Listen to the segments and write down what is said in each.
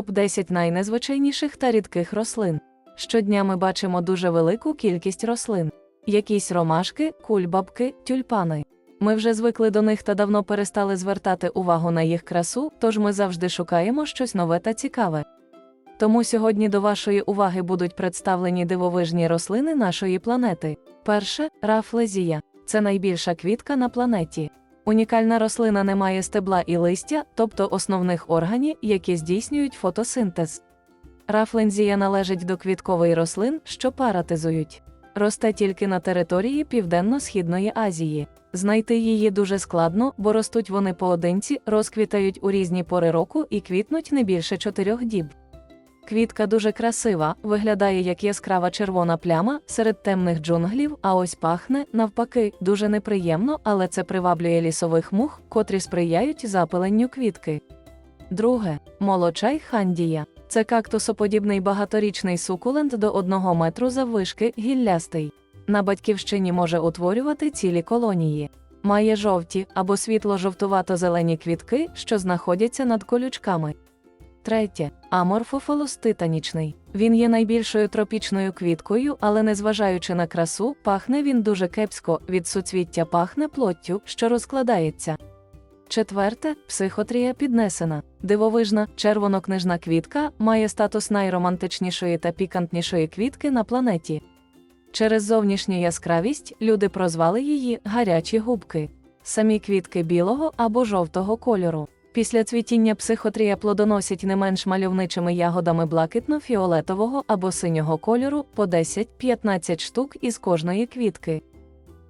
Топ-10 найнезвичайніших та рідких рослин. Щодня ми бачимо дуже велику кількість рослин. Якісь ромашки, кульбабки, тюльпани. Ми вже звикли до них та давно перестали звертати увагу на їх красу, тож ми завжди шукаємо щось нове та цікаве. Тому сьогодні до вашої уваги будуть представлені дивовижні рослини нашої планети. Перше рафлезія. Це найбільша квітка на планеті. Унікальна рослина не має стебла і листя, тобто основних органів, які здійснюють фотосинтез. Рафлензія належить до квіткових рослин, що паратизують. Росте тільки на території Південно-Східної Азії. Знайти її дуже складно, бо ростуть вони поодинці, розквітають у різні пори року і квітнуть не більше чотирьох діб. Квітка дуже красива, виглядає як яскрава червона пляма серед темних джунглів, а ось пахне, навпаки, дуже неприємно, але це приваблює лісових мух, котрі сприяють запиленню квітки. Друге молочай хандія. Це кактусоподібний багаторічний сукулент до 1 метру заввишки, гіллястий. На батьківщині може утворювати цілі колонії. Має жовті або світло-жовтувато-зелені квітки, що знаходяться над колючками. Третє аморфофолос титанічний. Він є найбільшою тропічною квіткою, але незважаючи на красу, пахне він дуже кепсько, від суцвіття пахне плоттю, що розкладається. Четверте психотрія піднесена. Дивовижна червонокнижна квітка має статус найромантичнішої та пікантнішої квітки на планеті. Через зовнішню яскравість люди прозвали її гарячі губки. Самі квітки білого або жовтого кольору. Після цвітіння психотрія плодоносять не менш мальовничими ягодами блакитно-фіолетового або синього кольору по 10-15 штук із кожної квітки.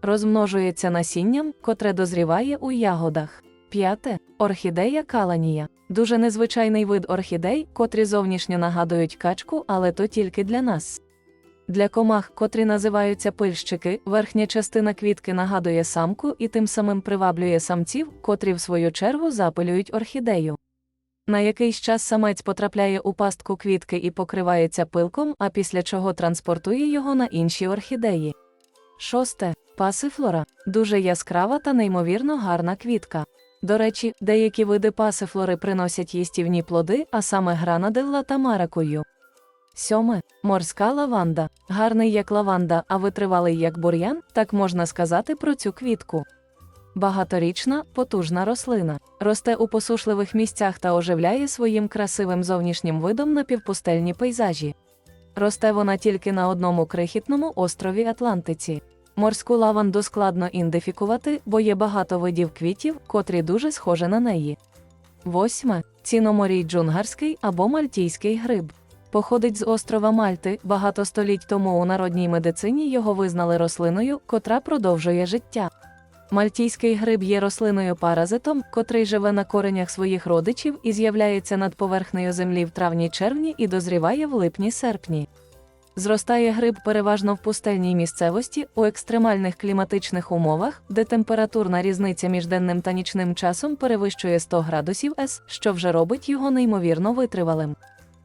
Розмножується насінням, котре дозріває у ягодах. П'яте орхідея каланія. Дуже незвичайний вид орхідей, котрі зовнішньо нагадують качку, але то тільки для нас. Для комах, котрі називаються пильщики, верхня частина квітки нагадує самку і тим самим приваблює самців, котрі в свою чергу запилюють орхідею. На якийсь час самець потрапляє у пастку квітки і покривається пилком, а після чого транспортує його на інші орхідеї. Шосте пасифлора дуже яскрава та неймовірно гарна квітка. До речі, деякі види пасифлори приносять їстівні плоди, а саме гранаделла та маракую. Сьоме морська лаванда. Гарний як лаванда, а витривалий як бур'ян, так можна сказати про цю квітку. Багаторічна, потужна рослина. Росте у посушливих місцях та оживляє своїм красивим зовнішнім видом на півпустельні пейзажі. Росте вона тільки на одному крихітному острові Атлантиці. Морську лаванду складно ідентифікувати, бо є багато видів квітів, котрі дуже схожі на неї. Восьме ціноморій джунгарський або мальтійський гриб. Походить з острова Мальти, багато століть тому у народній медицині його визнали рослиною, котра продовжує життя. Мальтійський гриб є рослиною паразитом, котрий живе на коренях своїх родичів і з'являється над поверхнею землі в травні-червні і дозріває в липні-серпні. Зростає гриб переважно в пустельній місцевості у екстремальних кліматичних умовах, де температурна різниця між денним та нічним часом перевищує 100 градусів С, що вже робить його неймовірно витривалим.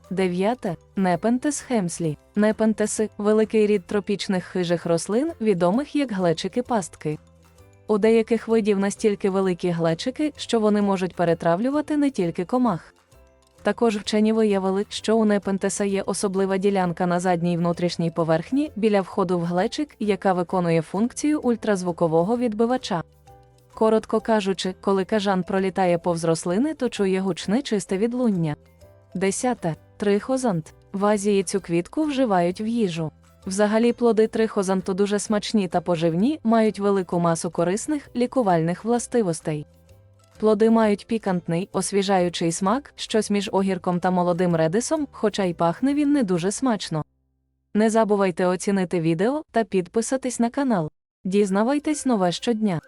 Дев'яте непентес хемслі. Непентеси великий рід тропічних хижих рослин, відомих як глечики пастки. У деяких видів настільки великі глечики, що вони можуть перетравлювати не тільки комах. Також вчені виявили, що у непентеса є особлива ділянка на задній внутрішній поверхні біля входу в глечик, яка виконує функцію ультразвукового відбивача. Коротко кажучи, коли кажан пролітає повз рослини, то чує гучне чисте відлуння. Десяте трихозант. В Азії цю квітку вживають в їжу. Взагалі плоди трихозанту дуже смачні та поживні, мають велику масу корисних лікувальних властивостей. Плоди мають пікантний, освіжаючий смак, щось між огірком та молодим редисом, хоча й пахне він не дуже смачно. Не забувайте оцінити відео та підписатись на канал. Дізнавайтесь нове щодня.